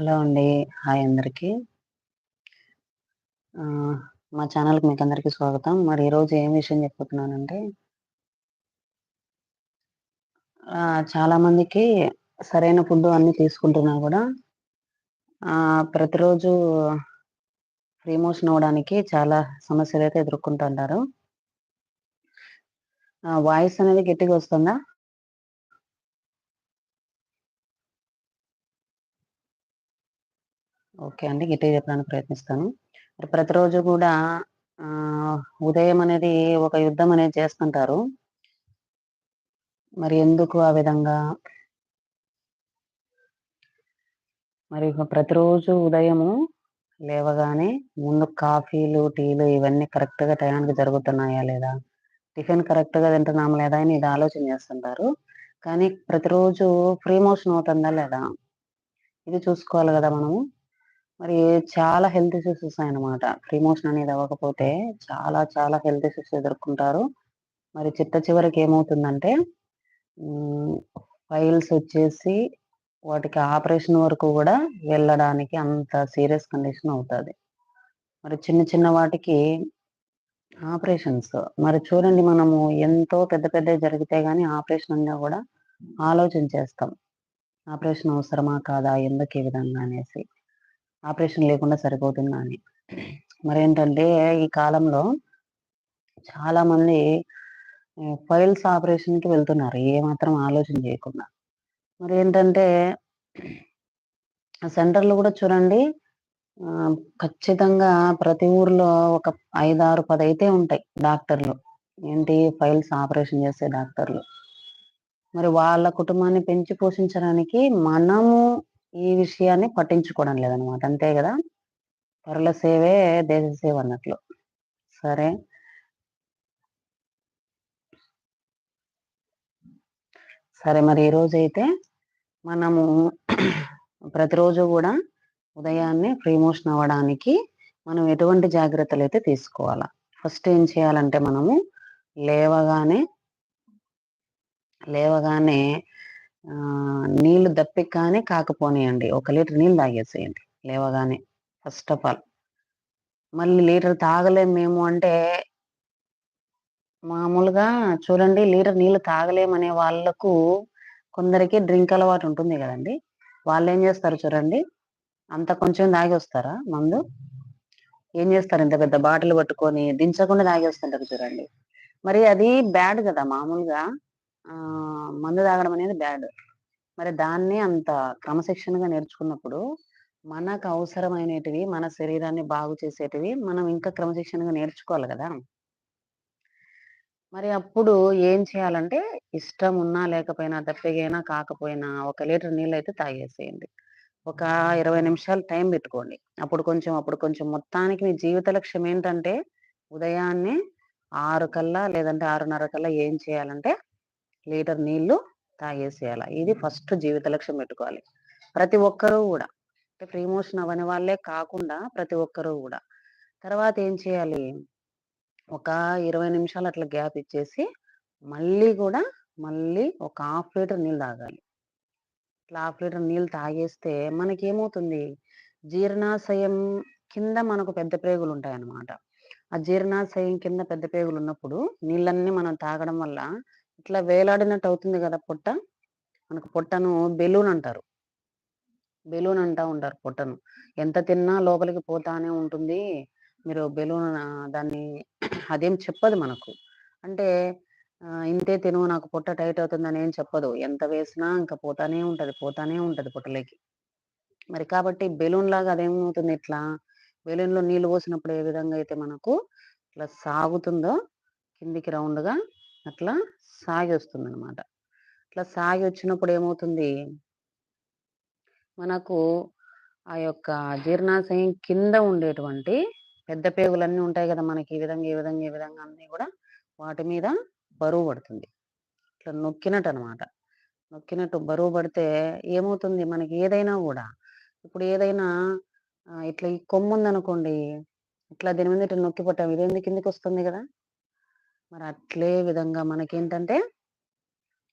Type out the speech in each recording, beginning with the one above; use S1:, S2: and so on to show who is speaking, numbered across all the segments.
S1: Hello అండి. Hi అందరికి. మా ఛానల్కి మీకు అందరికీ స్వాగతం. మరి ఈరోజు ఏం విషయం చెప్పుతున్నానంటే చాలా మందికి సరైన ఫుడ్ అన్ని తీసుకుంటున్నా కూడా ప్రతిరోజు ఫ్రీ మోషన్ అవ్వడానికి చాలా సమస్యలు అయితే ఎదుర్కొంటుంటారు వాయిస్ అనేది గట్టిగా వస్తుందా? ఓకే అండి. గట్టిగా చెప్పడానికి ప్రయత్నిస్తాను. మరి ప్రతిరోజు కూడా ఉదయం అనేది ఒక యుద్ధం అనేది చేస్తుంటారు. మరి ఎందుకు ఆ విధంగా? మరి ప్రతిరోజు ఉదయము లేవగానే ముందు కాఫీలు టీలు ఇవన్నీ కరెక్ట్గా టయానికి జరుగుతున్నాయా లేదా? టిఫిన్ కరెక్ట్గా తింటున్నాం లేదా అని ఇది ఆలోచన చేస్తుంటారు. కానీ ప్రతిరోజు ఫ్రీ మోషన్ అవుతుందా లేదా? ఇది చూసుకోవాలి కదా మనము. మరి చాలా హెల్త్ ఇష్యూస్ వస్తాయన్నమాట. ప్రిమోషన్ అనేది అవ్వకపోతే చాలా చాలా హెల్త్ ఇష్యూస్ ఎదుర్కొంటారు. మరి చిట్ట చివరికి ఏమవుతుందంటే ఫైల్స్ వచ్చేసి వాటికి ఆపరేషన్ వరకు కూడా వెళ్ళడానికి అంత సీరియస్ కండిషన్ అవుతుంది. మరి చిన్న చిన్న వాటికి ఆపరేషన్స్ మరి చూడండి మనము ఎంతో పెద్ద పెద్ద జరిగితే గానీ ఆపరేషన్ అన్నా కూడా ఆలోచన చేస్తాం. ఆపరేషన్ అవసరమా కాదా? ఎందుకు ఈ విధంగా అనేసి. ఆపరేషన్ లేకుండా సరిపోతుందా అని. మరేంటంటే ఈ కాలంలో చాలా మంది ఫైల్స్ ఆపరేషన్కి వెళ్తున్నారు. ఏమాత్రం ఆలోచన చేయకుండా. మరి ఏంటంటే సెంటర్లు కూడా చూడండి ఖచ్చితంగా ప్రతి ఊర్లో ఒక ఐదారు పది అయితే ఉంటాయి డాక్టర్లు. ఏంటి? ఫైల్స్ ఆపరేషన్ చేసే డాక్టర్లు. మరి వాళ్ళ కుటుంబాన్ని పెంచి పోషించడానికి మనము ఈ విషయాన్ని పట్టించుకోవడం లేదనమాట అంతే కదా? పరుల సేవే దేశ సేవ అన్నట్లు. సరే. సరే మరి ఈరోజు అయితే మనము ప్రతిరోజు కూడా ఉదయాన్నే ప్రిమోషన్ అవ్వడానికి మనం ఎటువంటి జాగ్రత్తలు అయితే తీసుకోవాలా? ఫస్ట్ ఏం చేయాలంటే మనము లేవగానే లేవగానే నీళ్ళు దప్పికానే కాకపోనియండి. ఒక లీటర్ నీళ్ళు తాగేసేయండి. లేవగానే. First of all. మళ్ళీ లీటర్ తాగలేము మేము అంటే మామూలుగా చూడండి లీటర్ నీళ్ళు తాగలేమనే వాళ్ళకు కొందరికి డ్రింక్ అలవాటు ఉంటుంది కదండి. వాళ్ళు ఏం చేస్తారు చూడండి. అంత కొంచెం తాగి వస్తారా మందు? ఏం చేస్తారు? ఇంత పెద్ద బాటిల్ పట్టుకొని దించకుండా తాగి వస్తుంటారు చూడండి. మరి అది బ్యాడ్ కదా మామూలుగా. మందు తాగడం అనేది బ్యాడ్. మరి దాన్ని అంత క్రమశిక్షణగా నేర్చుకున్నప్పుడు మనకు అవసరమైనటివి మన శరీరాన్ని బాగు చేసేటివి మనం ఇంకా క్రమశిక్షణగా నేర్చుకోవాలి కదా. మరి అప్పుడు ఏం చేయాలంటే ఇష్టం ఉన్నా లేకపోయినా దప్పిగైనా కాకపోయినా ఒక లీటర్ నీళ్ళు అయితే తాగేసేయండి. ఒక ఇరవై నిమిషాలు టైం పెట్టుకోండి. అప్పుడు కొంచెం అప్పుడు కొంచెం మొత్తానికి మీ జీవిత లక్ష్యం ఏంటంటే ఉదయాన్నే ఆరు కల్లా లేదంటే ఆరున్నర కల్లా ఏం చేయాలంటే లీటర్ నీళ్ళు తాగేసేయాలి. ఇది ఫస్ట్ జీవిత లక్ష్యం పెట్టుకోవాలి. ప్రతి ఒక్కరూ కూడా. అంటే ప్రీమోషన్ అవని వాళ్ళే కాకుండా ప్రతి ఒక్కరూ కూడా. తర్వాత ఏం చేయాలి? ఒక ఇరవై నిమిషాలు అట్లా గ్యాప్ ఇచ్చేసి మళ్ళీ కూడా మళ్ళీ ఒక హాఫ్ లీటర్ నీళ్ళు తాగాలి. ఇట్లా హాఫ్ లీటర్ నీళ్ళు తాగేస్తే మనకి ఏమవుతుంది జీర్ణాశయం కింద మనకు పెద్ద ప్రేగులు ఉంటాయన్నమాట. ఆ జీర్ణాశయం కింద పెద్ద పేగులు ఉన్నప్పుడు నీళ్ళన్నీ మనం తాగడం వల్ల ఇట్లా వేలాడినట్టు అవుతుంది కదా పొట్ట? మనకు పొట్టను బెలూన్ అంటారు. బెలూన్ అంటా ఉంటారు పొట్టను. ఎంత తిన్నా లోపలికి పోతానే ఉంటుంది. మీరు బెలూన్ దాన్ని అదేం చెప్పదు మనకు. అంటే ఇంతే తిను నాకు పొట్ట టైట్ అవుతుందని ఏం చెప్పదు. ఎంత వేసినా ఇంకా పోతానే ఉంటది పోతానే ఉంటది పొట్టలోకి. మరి కాబట్టి బెలూన్ లాగా అదేమవుతుంది ఇట్లా? బెలూన్లో నీళ్ళు పోసినప్పుడు ఏ విధంగా అయితే మనకు ఇట్లా సాగుతుందో కిందికి రౌండ్గా అట్లా సాగి వస్తుంది అనమాట అట్లా సాగి వచ్చినప్పుడు ఏమవుతుంది మనకు ఆ యొక్క జీర్ణాశయం కింద ఉండేటువంటి పెద్ద పేగులన్నీ ఉంటాయి కదా మనకి ఈ విధంగా ఈ విధంగా ఈ విధంగా అన్నీ కూడా వాటి మీద బరువు పడుతుంది. ఇట్లా నొక్కినట్టు అనమాట నొక్కినట్టు బరువు పడితే ఏమవుతుంది? మనకి ఏదైనా కూడా ఇప్పుడు ఏదైనా ఇట్లా ఈ కొమ్ము ఉందనుకోండి ఇట్లా దీని మీద ఇట్లా నొక్కి పట్టాం ఇదేంది కిందికి వస్తుంది కదా? మరి అట్లే విధంగా మనకేంటంటే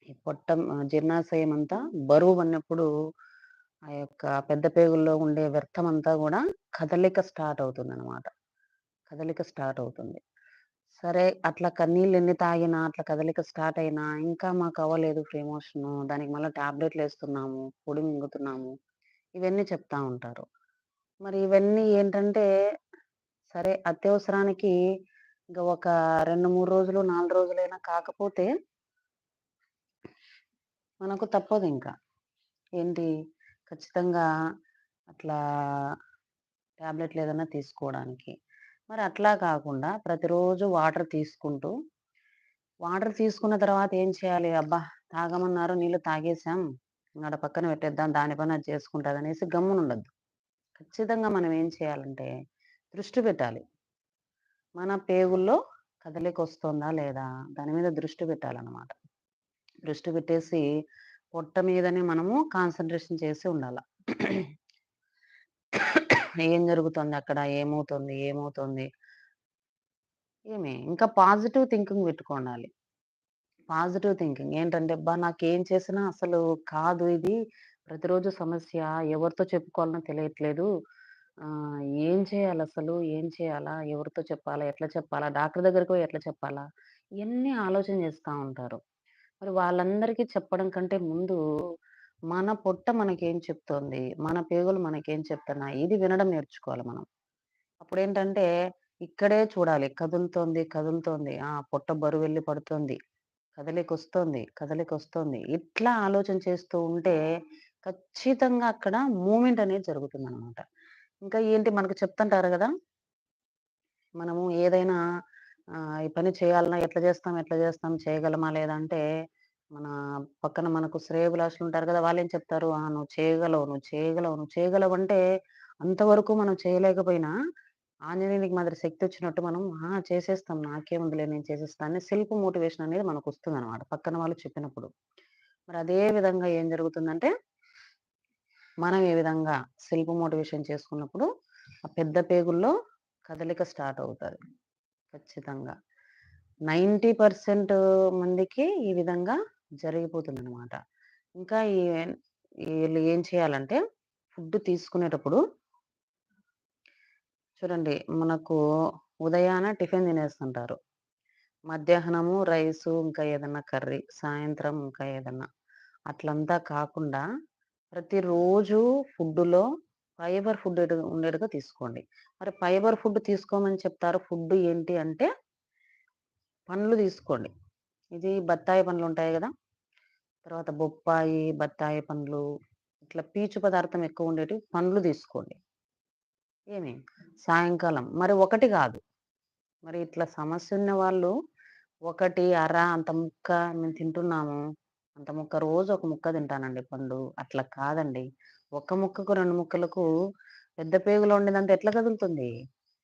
S1: ఈ పొట్ట జీర్ణాశయం అంతా బరువు అన్నప్పుడు ఆ యొక్క పెద్ద పేగుల్లో ఉండే వ్యర్థం అంతా కూడా కదలిక స్టార్ట్ అవుతుంది అనమాట కదలిక స్టార్ట్ అవుతుంది. సరే అట్లా కన్నీళ్ళు నీళ్ళెన్ని తాగినా, అట్లా కదలిక స్టార్ట్ అయినా, ఇంకా మాకు అవ్వలేదు మోషను, దానికి మళ్ళీ ట్యాబ్లెట్లు వేస్తున్నాము పొడి మింగుతున్నాము, ఇవన్నీ చెప్తా ఉంటారు. మరి ఇవన్నీ ఏంటంటే, సరే అత్యవసరానికి ఇంకా ఒక 2, 3 రోజులు, నాలుగు రోజులైనా కాకపోతే మనకు తప్పదు ఇంకా ఏంటి ఖచ్చితంగా అట్లా టాబ్లెట్‌లేదన్నా తీసుకోవడానికి. మరి అట్లా కాకుండా ప్రతిరోజు వాటర్ తీసుకుంటూ, వాటర్ తీసుకున్న తర్వాత ఏం చేయాలి? అబ్బా! తాగమన్నారు నీళ్ళు తాగేసాం. ఇంగాడ పక్కన పెట్టేద్దాం. దాని పని అది చేసుకుంటదనేసి గమ్మునుండద్దు ఖచ్చితంగా మనం ఏం చేయాలంటే దృష్టి పెట్టాలి. మన పేగుల్లో కదలికొస్తుందా లేదా? దాని మీద దృష్టి పెట్టాలన్నమాట దృష్టి పెట్టేసి పొట్ట మీదనే మనము కాన్సన్ట్రేషన్ చేసి ఉండాల. ఏం జరుగుతుంది అక్కడ? ఏమవుతుంది? ఏమవుతుంది? ఏమి ఇంకా పాజిటివ్ థింకింగ్ పెట్టుకోండాలి. పాజిటివ్ థింకింగ్ ఏంటంటే, అబ్బా! నాకేం చేసినా అసలు కాదు ఇది. ప్రతిరోజు సమస్య. ఎవరితో చెప్పుకోవాలనో తెలియట్లేదు. ఏం ఏం చేయాలసలు? ఏం చేయాలా? ఎవరితో చెప్పాలా? ఎట్లా చెప్పాలా? డాక్టర్ దగ్గరికి పోయి ఎట్లా చెప్పాలా? ఇయన్నీ ఆలోచన చేస్తూ ఉంటారు. మరి వాళ్ళందరికీ చెప్పడం కంటే ముందు మన పొట్ట మనకేం చెప్తోంది? మన పేగులు మనకేం చెప్తున్నాయి? ఇది వినడం నేర్చుకోవాలి మనం. అప్పుడేంటంటే ఇక్కడే చూడాలి. కదులుతోంది, కదులుతోంది. ఆ! పొట్ట బరువెళ్ళి పడుతోంది. కదలికొస్తోంది, కదలికొస్తోంది. ఇట్లా ఆలోచన చేస్తూ ఉంటే ఖచ్చితంగా అక్కడ మూవ్‌మెంట్ అనేది జరుగుతుందనమాట. ఇంకా ఏంటి మనకు చెప్తుంటారు కదా మనము ఏదైనా ఈ పని చేయాలన్నా ఎట్లా చేస్తాం? ఎట్లా చేస్తాం? చేయగలమా? లేదా? అంటే మన పక్కన మనకు శ్రేయోభిలాషులు ఉంటారు కదా వాళ్ళు ఏం చెప్తారు? ఆ! నువ్వు చేయగలవు, నువ్వు చేయగలవు, నువ్వు చేయగలవంటే అంతవరకు మనం చేయలేకపోయినా ఆంజనేయునికి మాదిరి శక్తి వచ్చినట్టు మనం ఆ! చేసేస్తాం. నాకేముందిలే నేను చేసేస్తా అని సెల్ఫ్ మోటివేషన్ అనేది మనకు వస్తుందన్నమాట పక్కన వాళ్ళు చెప్పినప్పుడు. మరి అదే విధంగా ఏం జరుగుతుందంటే మనం ఏ విధంగా సెల్ఫ్ మోటివేషన్ చేసుకున్నప్పుడు ఆ పెద్ద పేగుల్లో కదలిక స్టార్ట్ అవుతుంది ఖచ్చితంగా. 90% మందికి ఈ విధంగా జరిగిపోతుందనమాట. ఇంకా ఈ ఏం చేయాలంటే ఫుడ్ తీసుకునేటప్పుడు చూడండి మనకు ఉదయాన టిఫిన్ తినేస్తుంటారు. మధ్యాహ్నము రైసు ఇంకా ఏదన్నా కర్రీ, సాయంత్రం ఇంకా ఏదన్నా. అట్లంతా కాకుండా ప్రతిరోజు ఫుడ్డులో ఫైబర్ ఫుడ్ ఉండేట్టుగా తీసుకోండి. మరి ఫైబర్ ఫుడ్ తీసుకోమని చెప్తారు. ఫుడ్ ఏంటి అంటే పండ్లు తీసుకోండి. ఇది బత్తాయి పండ్లుంటాయి కదా తర్వాత బొప్పాయి, బత్తాయి పండ్లు ఇట్లా పీచు పదార్థం ఎక్కువ ఉండేటివి పండ్లు తీసుకోండి. ఏమి సాయంకాలం మరి ఒకటి కాదు మరి ఇట్లా సమస్య ఉన్న వాళ్ళు ఒకటి, అర అంత ముక్క మేము తింటున్నాము. అంత ముక్క రోజు ఒక ముక్క తింటానండి పండు. అట్లా కాదండి. ఒక్క ముక్కకు, రెండు ముక్కలకు పెద్ద పేగులో ఉండేదంత ఎట్లా కదులుతుంది?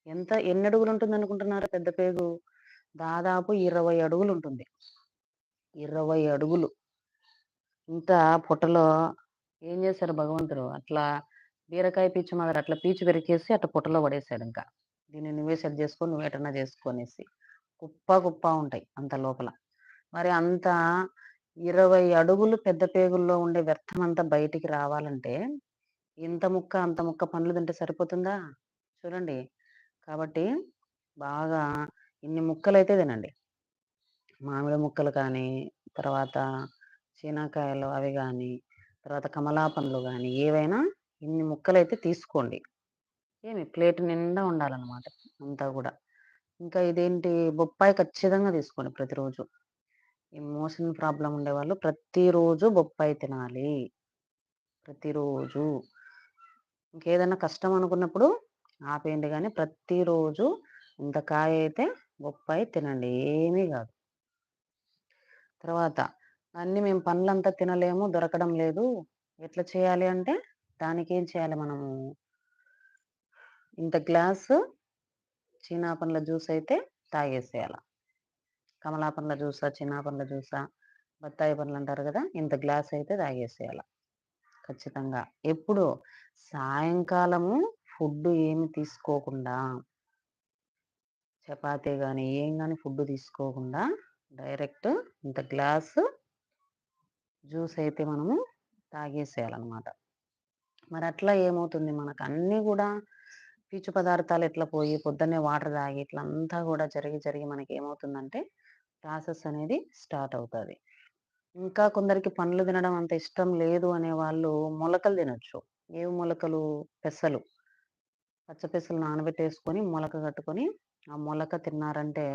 S1: ఎంత ఎన్ని అడుగులు ఉంటుందనుకుంటున్నారు పెద్ద పేగు? దాదాపు ఇరవై అడుగులు ఉంటుంది ఇరవై అడుగులు. ఇంత పొట్టలో ఏం చేశారు భగవంతుడు? అట్లా బీరకాయ పీచు మాదిరి అట్లా పీచు పెరికేసి అట్లా పొట్టలో ఇంకా దీన్ని నువ్వే సెట్ జేసుకో, నువ్వు ఎటన్నా అనేసి. కుప్ప కుప్ప ఉంటాయి అంత లోపల. మరి అంత 20 అడుగులు పెద్ద పేగుల్లో ఉండే వ్యర్థమంతా బయటికి రావాలంటే ఇంత ముక్క, అంత ముక్క పండ్లు తింటే సరిపోతుందా? చూడండి. కాబట్టి బాగా ఇన్ని ముక్కలైతే తినండి. మామిడి ముక్కలు కానీ, తర్వాత చీనాకాయలు అవి గానీ, తర్వాత కమలా పండ్లు గానీ, ఏవైనా ఇన్ని ముక్కలైతే తీసుకోండి. ఏమి ప్లేట్ నిండా ఉండాలనమాట అంతా గూడా. ఇంకా ఇదేంటి బొప్పాయి ఖచ్చితంగా తీసుకోండి ప్రతిరోజు. ఈ మోషన్ ఉండేవాళ్ళు ప్రతిరోజు బొప్పాయి తినాలి. ప్రతిరోజు. ఇంకేదన్నా కష్టం అనుకున్నప్పుడు ఆపేయండి కానీ ప్రతిరోజు ఇంత కాయ అయితే బొప్పాయి తినండి. ఏమీ కాదు తర్వాత అన్నీ మేము పండ్లంతా తినలేము, దొరకడం లేదు. ఎట్లా చేయాలి అంటే దానికేం చేయాలి మనము? ఇంత గ్లాసు చీనా పండ్ల జ్యూస్ అయితే తాగేసేయాలి కమలా పండ్ల జ్యూసా, చిన్న పండ్ల జ్యూసా, బత్తాయి పండ్లు అంటారు కదా ఇంత గ్లాస్ అయితే తాగేసేయాల. ఖచ్చితంగా. ఎప్పుడు? సాయంకాలము ఫుడ్ ఏమి తీసుకోకుండా చపాతీ కానీ ఏం కానీ ఫుడ్ తీసుకోకుండా డైరెక్ట్ ఇంత గ్లాస్ జ్యూస్ అయితే మనము తాగేసేయాలన్నమాట మరి అట్లా ఏమవుతుంది మనకు అన్నీ కూడా పీచు పదార్థాలు ఎట్లా పోయి పొద్దున్నే వాటర్ తాగి ఇట్లా అంతా కూడా జరిగి జరిగి మనకి ఏమవుతుందంటే ప్రాసెస్ అనేది స్టార్ట్ అవుతుంది. ఇంకా కొందరికి పండ్లు తినడం అంత ఇష్టం లేదు అనే వాళ్ళు మొలకలు తినొచ్చు. ఏవి మొలకలు? పెసలు. పచ్చ పెసలు నానబెట్టేసుకొని మొలక కట్టుకొని ఆ మొలక తిన్నారంటే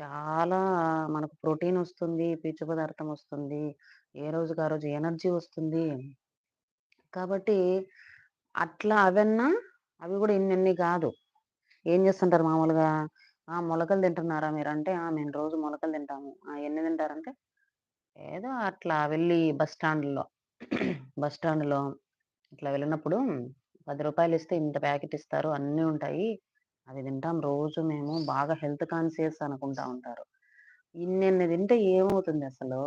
S1: చాలా మనకు ప్రోటీన్ వస్తుంది పీచు పదార్థం వస్తుంది ఏ రోజుకి ఆ రోజు ఎనర్జీ వస్తుంది. కాబట్టి అట్లా అవన్నా అవి కూడా ఇన్నెన్ని కాదు. ఏం చేస్తుంటారు మామూలుగా? ఆ మొలకలు తింటున్నారా మీరు? అంటే ఆ మేము రోజు మొలకలు తింటాము. ఆ ఎన్ని తింటారంటే ఏదో అట్లా వెళ్ళి బస్ స్టాండ్లో బస్ స్టాండ్లో ఇట్లా వెళ్ళినప్పుడు పది రూపాయలు ఇస్తే ఇంత ప్యాకెట్ ఇస్తారు అన్నీ ఉంటాయి. అవి తింటాం రోజు మేము. బాగా హెల్త్ కాన్షియస్ అనుకుంటా ఉంటారు. ఇన్నెన్ని తింటే ఏమవుతుంది అసలు?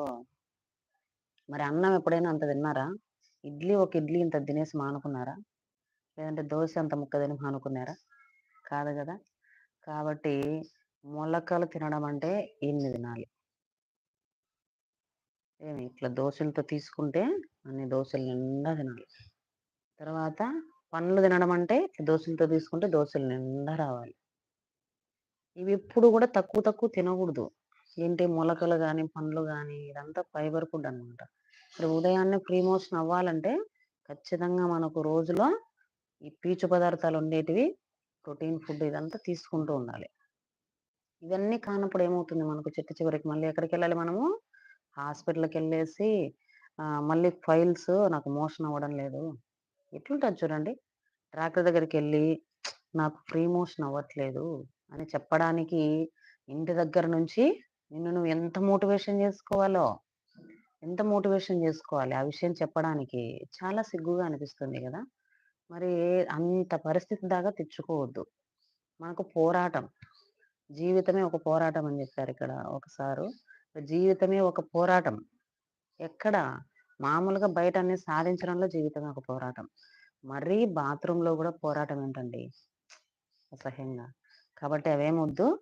S1: మరి అన్నం ఎప్పుడైనా అంత తిన్నారా? ఇడ్లీ ఒక ఇడ్లీ ఇంత తినేసి మానుకున్నారా? లేదంటే దోశ అంత ముక్క తిని మానుకున్నారా? కాదు కదా. కాబట్టి మొలకలు తినడం అంటే ఇన్ని తినాలి? ఏమి ఇట్లా దోశలతో తీసుకుంటే అన్ని దోశలు నిండా తినాలి. తర్వాత పండ్లు తినడం అంటే దోశలతో తీసుకుంటే దోశలు నిండా రావాలి. ఇవి ఎప్పుడు కూడా తక్కువ తక్కువ తినకూడదు. ఏంటి మొలకలు కానీ పండ్లు కానీ ఇదంతా ఫైబర్ ఫుడ్ అనమాట మరి ఉదయాన్నే ప్రీమోషన్ అవ్వాలంటే ఖచ్చితంగా మనకు రోజులో ఈ పీచు పదార్థాలు ఉండేటివి ప్రోటీన్ ఫుడ్ ఇదంతా తీసుకుంటూ ఉండాలి. ఇవన్నీ కానప్పుడు ఏమవుతుంది మనకు చిట్ట చివరికి? మళ్ళీ ఎక్కడికి వెళ్ళాలి మనము? హాస్పిటల్కి వెళ్ళేసి మళ్ళీ ఫైల్స్ నాకు మోషన్ అవ్వడం లేదు. ఎట్లుంటుంది చూడండి? డాక్టర్ దగ్గరికి వెళ్ళి నాకు ఫ్రీ మోషన్ అవ్వట్లేదు అని చెప్పడానికి ఇంటి దగ్గర నుంచి నిన్ను నువ్వు ఎంత మోటివేషన్ చేసుకోవాలో ఎంత మోటివేషన్ చేసుకోవాలి ఆ విషయం చెప్పడానికి చాలా సిగ్గుగా అనిపిస్తుంది కదా? మరి అంత పరిస్థితి దాకా తెచ్చుకోవద్దు. మనకు పోరాటం. జీవితమే ఒక పోరాటం అని చెప్పారు ఇక్కడ ఒకసారు జీవితమే ఒక పోరాటం. ఎక్కడ? మామూలుగా బయట అన్ని సాధించడంలో జీవితమే ఒక పోరాటం. మరీ బాత్రూంలో కూడా పోరాటం ఏంటండి? అసహ్యంగా. కాబట్టి అవేమొద్దు.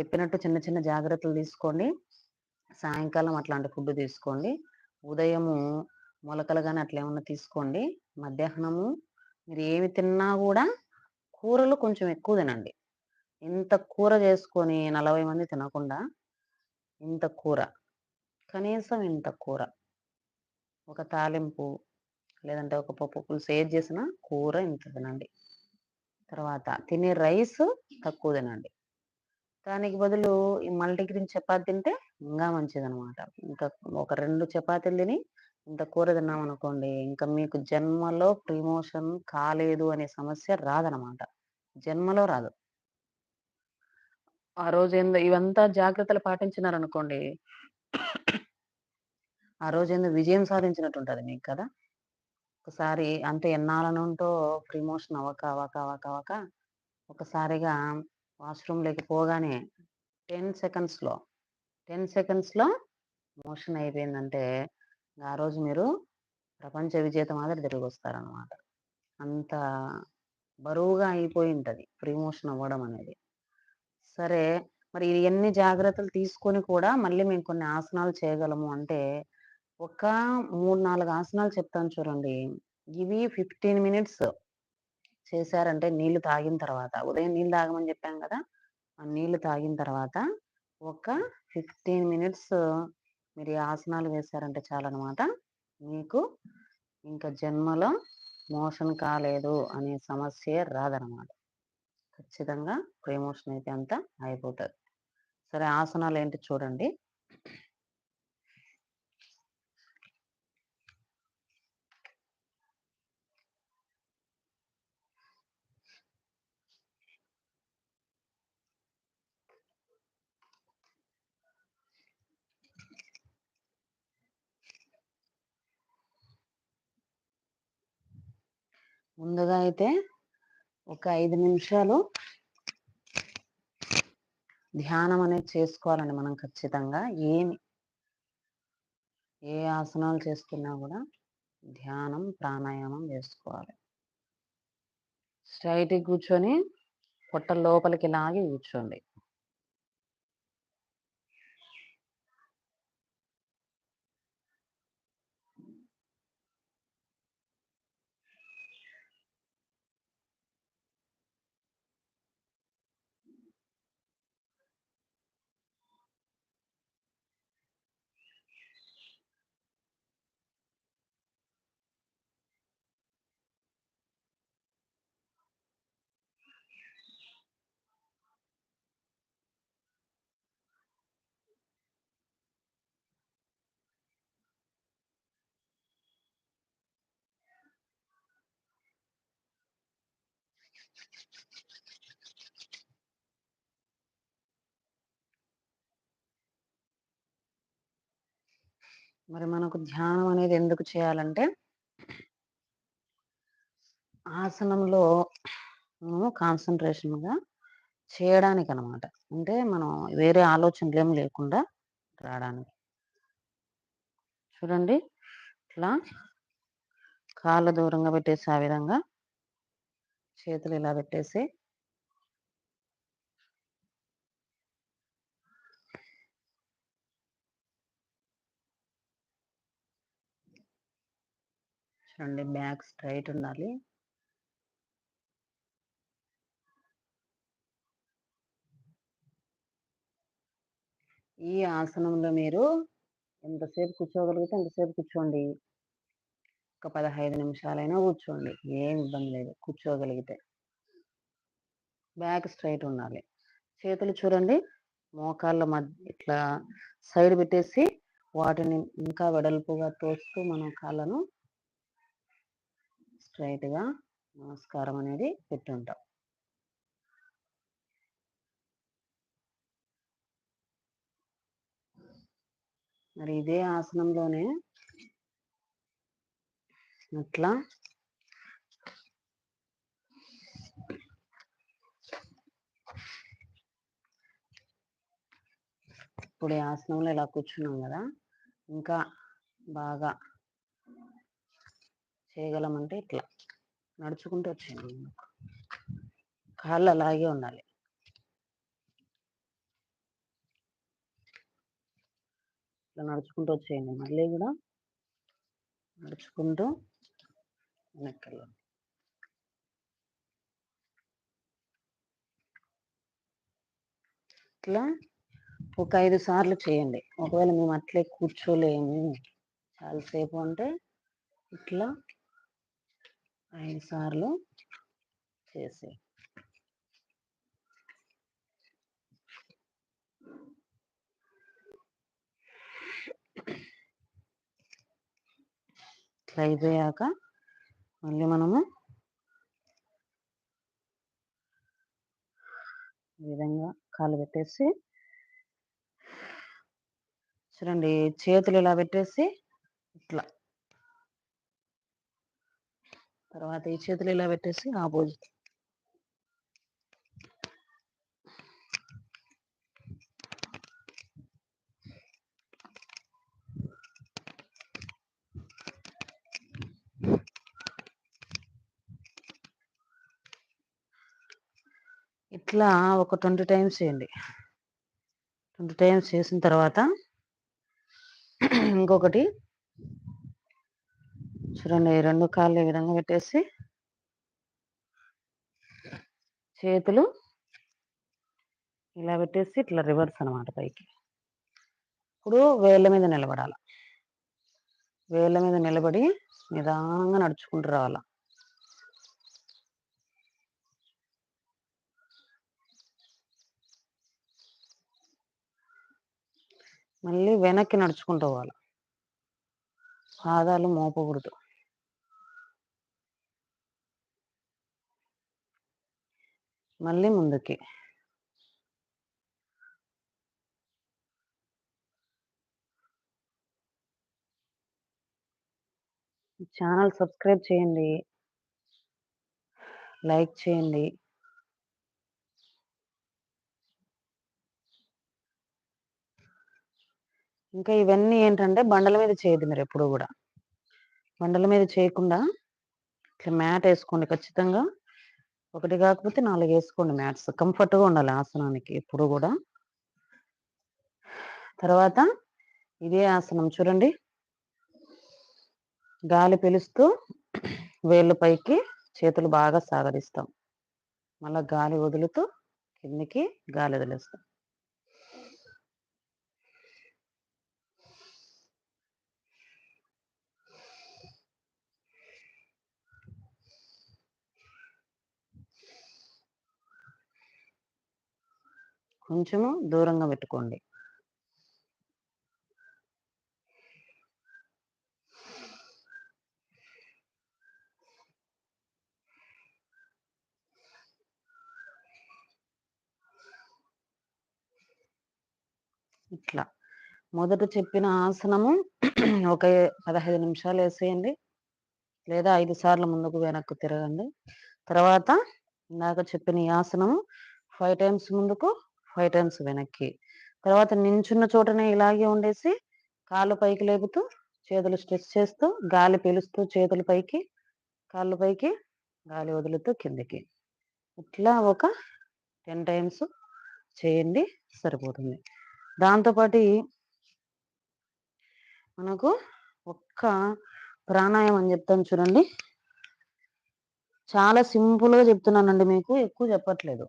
S1: చెప్పినట్టు చిన్న చిన్న జాగ్రత్తలు తీసుకోండి. సాయంకాలం అట్లాంటి ఫుడ్ తీసుకోండి. ఉదయము మొలకలు కానీ అట్లా ఏమన్నా తీసుకోండి. మధ్యాహ్నము మీరు ఏమి తిన్నా కూడా కూరలు కొంచెం ఎక్కువ తినండి. ఇంత కూర చేసుకొని నలభై మంది తినకుండా ఇంత కూర కనీసం ఇంత కూర ఒక తాలింపు లేదంటే ఒక పప్పు పులుసు ఏది చేసినా కూర ఇంత తినండి. తర్వాత తినే రైస్ తక్కువ తినండి. దానికి బదులు ఈ మల్టీగ్రీన్ చపాతి తింటే ఇంకా మంచిది అనమాట ఇంకా ఒక రెండు చపాతీలు తిని ఇంత కూర తిన్నాం అనుకోండి ఇంకా మీకు జన్మలో ప్రిమోషన్ కాలేదు అనే సమస్య రాదనమాట. జన్మలో రాదు. ఆ రోజు ఏందో ఇవంతా జాగ్రత్తలు పాటించినారనుకోండి. ఆ రోజు ఏందో విజయం సాధించినట్టు ఉంటుంది మీకు కదా. ఒకసారి అంత ఎన్నాళ్ళ ప్రిమోషన్ అవ్వక అవ్వక అవ్వక అవ్వక ఒకసారిగా వాష్రూమ్లోకి పోగానే టెన్ సెకండ్స్లో టెన్ సెకండ్స్లో మోషన్ అయిపోయిందంటే ఆ రోజు మీరు ప్రపంచ విజేత మాదిరి తిరిగి వస్తారనమాట అంత బరువుగా అయిపోయి ఉంటుంది ప్రిమోషన్ అవ్వడం అనేది. సరే మరి ఇవన్నీ జాగ్రత్తలు తీసుకొని కూడా మళ్ళీ మేము కొన్ని ఆసనాలు చేయగలము అంటే ఒక మూడు నాలుగు ఆసనాలు చెప్తాను చూడండి. ఇవి ఫిఫ్టీన్ మినిట్స్ చేశారంటే నీళ్ళు తాగిన తర్వాత ఉదయం నీళ్ళు తాగమని చెప్పాం కదా ఆ నీళ్ళు తాగిన తర్వాత ఒక ఫిఫ్టీన్ మినిట్స్ మీరు ఈ ఆసనాలు వేశారంటే చాలన్నమాట మీకు ఇంకా జన్మలో మోషన్ కాలేదు అనే సమస్యే రాదనమాట. ఖచ్చితంగా ప్రమోషన్ అయితే అంతా అయిపోతుంది. సరే ఆసనాలు ఏంటి చూడండి. ముందుగా అయితే ఒక ఐదు నిమిషాలు ధ్యానం అనేది చేసుకోవాలండి మనం ఖచ్చితంగా. ఏమి ఏ ఆసనాలు చేస్తున్నా కూడా ధ్యానం ప్రాణాయామం చేసుకోవాలి. స్ట్రైట్గా కూర్చొని పొట్ట లోపలికి లాగి కూర్చోండి. మరి మనకు ధ్యానం అనేది ఎందుకు చేయాలంటే ఆసనంలో మనము చేయడానికి అనమాట అంటే మనం వేరే ఆలోచనలేమి లేకుండా రావడానికి చూడండి. ఇట్లా కాళ్ళు దూరంగా పెట్టేసి ఆ విధంగా చేతులు ఇలా పెట్టేసి చూడండి బ్యాక్ స్ట్రైట్ ఉండాలి. ఈ ఆసనంలో మీరు ఎంతసేపు కూర్చోగలిగితే ఎంతసేపు కూర్చోండి. ఒక 15 నిమిషాలైనా కూర్చోండి. ఏం ఇబ్బంది లేదు కూర్చోగలిగితే. బ్యాక్ స్ట్రైట్ ఉండాలి. చేతులు చూడండి మోకాళ్ళ మధ్య ఇట్లా సైడ్ పెట్టేసి వాటిని ఇంకా వెడల్పుగా తోస్తూ మనం కాళ్ళను స్ట్రెయిట్‌గా నమస్కారం అనేది పెట్టుంటాం. మరి ఇదే ఆసనంలోనే అట్లా ఇప్పుడు ఆసనంలో ఇలా కూర్చున్నాం కదా ఇంకా బాగా చేయగలమంటే ఇట్లా నడుచుకుంటూ వచ్చేయండి కాళ్ళు అలాగే ఉండాలి. ఇట్లా నడుచుకుంటూ వచ్చేయండి. మళ్ళీ కూడా నడుచుకుంటూ వెనక్కెళ్ళండి. ఇట్లా ఒక ఐదు సార్లు చేయండి. ఒకవేళ మేము అట్లే కూర్చోలేము చాలాసేపు అంటే ఇట్లా ఐదు సార్లు చేసి ఇట్లా అయిపోయాక మళ్ళీ మనము ఈ విధంగా కాలు పెట్టేసి చూడండి చేతులు ఇలా పెట్టేసి ఇట్లా తర్వాత ఈ చేతులు ఇలా పెట్టేసి ఆపోజిట్ ఇట్లా ఒక 20 టైమ్స్ చేయండి. 20 టైమ్స్ చేసిన తర్వాత ఇంకొకటి చూడండి 2 కాళ్ళు ఈ విధంగా పెట్టేసి చేతులు ఇలా పెట్టేసి ఇట్లా రివర్స్ అనమాట పైకి. ఇప్పుడు వేళ్ళ మీద నిలబడాల. వేళ్ళ మీద నిలబడి నిదానంగా నడుచుకుంటూ రావాల. మళ్ళీ వెనక్కి నడుచుకుంటూ పోవాలి పాదాలు మోపకూడదు. మళ్ళీ ముందుకి. ఛానల్ సబ్స్క్రైబ్ చేయండి. లైక్ చేయండి. ఇంకా ఇవన్నీ ఏంటంటే బండల మీద చేయండి మీరు ఎప్పుడు కూడా బండల మీద చేయకుండా ఇట్లా మ్యాట్ వేసుకోండి ఖచ్చితంగా. ఒకటి కాకపోతే నాలుగు వేసుకోండి మ్యాట్స్. కంఫర్ట్‌గా ఉండాలి ఆసనానికి ఎప్పుడు కూడా తర్వాత ఇదే ఆసనం చూడండి. గాలి పిలుస్తూ వేళ్ళు పైకి చేతులు బాగా సాగరిస్తాం మళ్ళీ గాలి వదులుతూ కిందకి గాలి వదిలేస్తాం. కొంచెము దూరంగా పెట్టుకోండి. ఇట్లా. మొదట చెప్పిన ఆసనము ఒక పదహైదు నిమిషాలు వేసేయండి. లేదా ఐదు సార్లు ముందుకు వెనక్కు తిరగండి. తర్వాత ఇందాక చెప్పిన ఈ ఆసనము ఫైవ్ టైమ్స్ ముందుకు ఫైవ్ టైమ్స్ వెనక్కి. తర్వాత నించున్న చోటనే ఇలాగే ఉండేసి కాళ్ళు పైకి లేపుతూ చేతులు స్ట్రెచ్ చేస్తూ గాలి పీలుస్తూ చేతులు పైకి కాళ్ళు పైకి గాలి వదులుతూ కిందకి. ఇట్లా ఒక టెన్ టైమ్స్ చేయండి సరిపోతుంది. దాంతోపాటు మనకు ఒక్క ప్రాణాయామం అని చెప్తాను చూడండి. చాలా సింపుల్గా చెప్తున్నానండి మీకు ఎక్కువ చెప్పట్లేదు.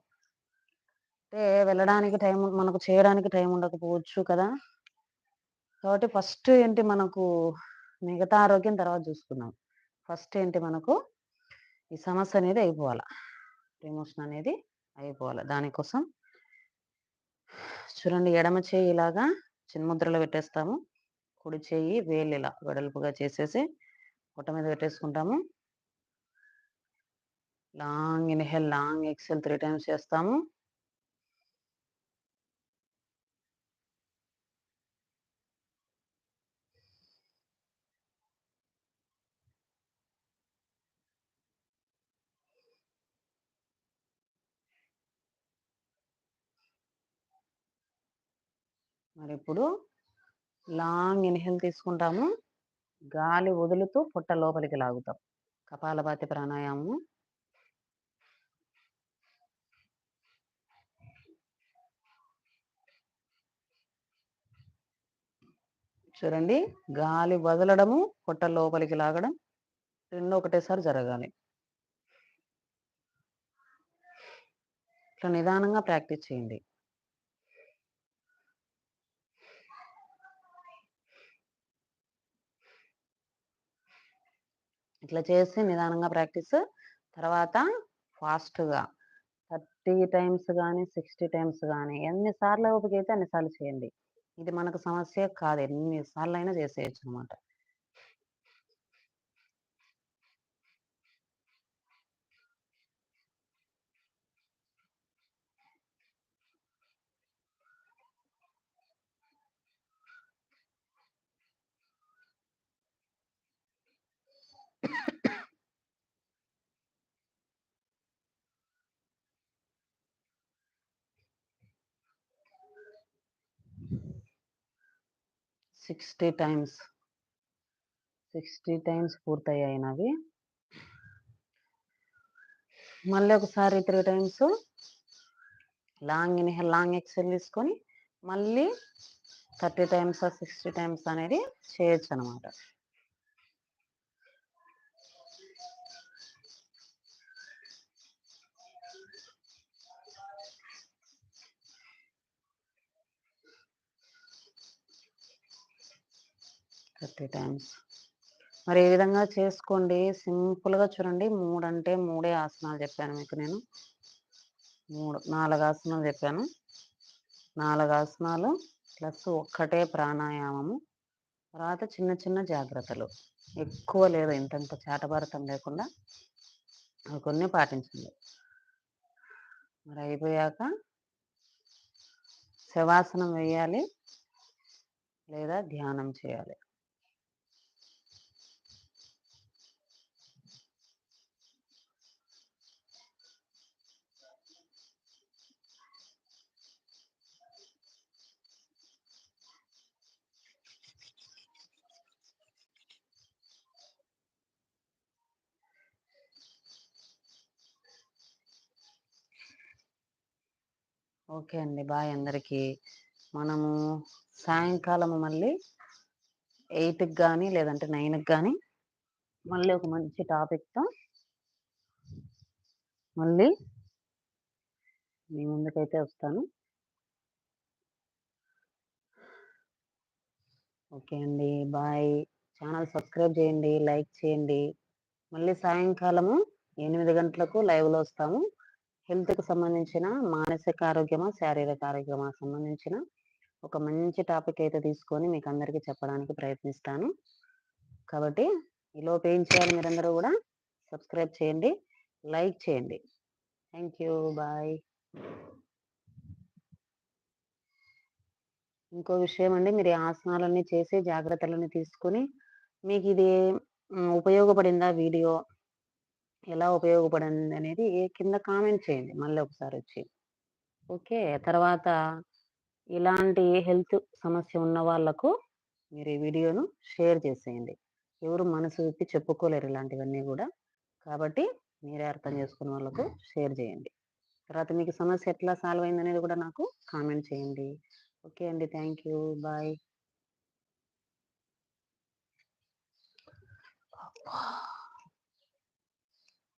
S1: అంటే వెళ్ళడానికి టైం మనకు చేయడానికి టైం ఉండకపోవచ్చు కదా. కాబట్టి ఫస్ట్ ఏంటి మనకు మిగతా ఆరోగ్యం తర్వాత చూసుకుందాం. ఫస్ట్ ఏంటి మనకు ఈ సమస్య అనేది అయిపోవాలి. ప్రమోషన్ అనేది అయిపోవాలి. దానికోసం చూడండి ఎడమ చేయి ఇలాగా చిన్ముద్రలో పెట్టేస్తాము. కుడి చేయి వేలు ఇలా వెడల్పుగా చేసేసి పొట్ట మీద పెట్టేసుకుంటాము. Long inhale long exhale three times చేస్తాము మరి ఇప్పుడు లాంగ్ ఇన్హేల్ తీసుకుంటాము. గాలి వదులుతూ పొట్ట లోపలికి లాగుతాం. కపాలభాతి ప్రాణాయామము. చూడండి గాలి వదలడము పొట్ట లోపలికి లాగడం రెండు ఒకటేసారి జరగాలి. ఇట్లా నిదానంగా ప్రాక్టీస్ చేయండి. ఇట్లా చేసి నిదానంగా ప్రాక్టీస్. తర్వాత ఫాస్ట్గా థర్టీ టైమ్స్ కానీ సిక్స్టీ టైమ్స్ కానీ ఎన్నిసార్లు ఓపిక అయితే అన్నిసార్లు చేయండి. ఇది మనకు సమస్య కాదు. ఎన్నిసార్లు అయినా చేసేయచ్చు అనమాట సిక్స్టీ టైమ్స్ సిక్స్టీ టైమ్స్ పూర్తయ్యాయినవి మళ్ళీ ఒకసారి three times long inhale long exhale తీసుకొని మళ్ళీ థర్టీ టైమ్స్ సిక్స్టీ టైమ్స్ అనేది చేయొచ్చు అనమాట థర్టీ టైమ్స్. మరి ఏ విధంగా చేసుకోండి? సింపుల్గా చూడండి. మూడు అంటే మూడే ఆసనాలు చెప్పాను మీకు నేను. మూడు నాలుగు ఆసనాలు చెప్పాను. నాలుగు ఆసనాలు ప్లస్ ఒక్కటే ప్రాణాయామము. తర్వాత చిన్న చిన్న జాగ్రత్తలు. ఎక్కువ లేదు ఇంతంత చాటభారతం లేకుండా అవి కొన్ని పాటించండి. మరి అయిపోయాక శవాసనం వేయాలి లేదా ధ్యానం చేయాలి. ఓకే అండి. బాయ్ అందరికీ. మనము సాయంకాలం మళ్ళీ ఎయిట్కి కానీ లేదంటే నైన్కి కానీ మళ్ళీ ఒక మంచి టాపిక్తో మళ్ళీ మీ ముందుకైతే వస్తాను. ఓకే అండి. బాయ్. ఛానల్ సబ్స్క్రైబ్ చేయండి లైక్ చేయండి. మళ్ళీ సాయంకాలము ఎనిమిది గంటలకు లైవ్లో వస్తాము. హెల్త్కి సంబంధించిన మానసిక ఆరోగ్యమా శారీరక ఆరోగ్యమా సంబంధించిన ఒక మంచి టాపిక్ అయితే తీసుకొని మీకు అందరికీ చెప్పడానికి ప్రయత్నిస్తాను. కాబట్టి ఈలోపు ఏం చేయాలి మీరందరూ కూడా? సబ్స్క్రైబ్ చేయండి లైక్ చేయండి. Thank you bye. ఇంకో విషయం అండి మీరు ఆసనాలన్నీ చేసి జాగ్రత్తలన్నీ తీసుకొని మీకు ఇది ఉపయోగపడిందా వీడియో? ఎలా ఉపయోగపడింది అనేది కింద కామెంట్ చేయండి మళ్ళీ ఒకసారి వచ్చి ఓకే. తర్వాత ఇలాంటి హెల్త్ సమస్య ఉన్న వాళ్ళకు మీరు ఈ వీడియోను షేర్ చేసేయండి. ఎవరు మనసు విప్పి చెప్పుకోలేరు ఇలాంటివన్నీ కూడా కాబట్టి మీరే అర్థం చేసుకున్న వాళ్ళకు షేర్ చేయండి. తర్వాత మీకు సమస్య ఎట్లా సాల్వ్ అయింది అనేది కూడా నాకు కామెంట్ చేయండి. ఓకే అండి. Thank you. బాయ్.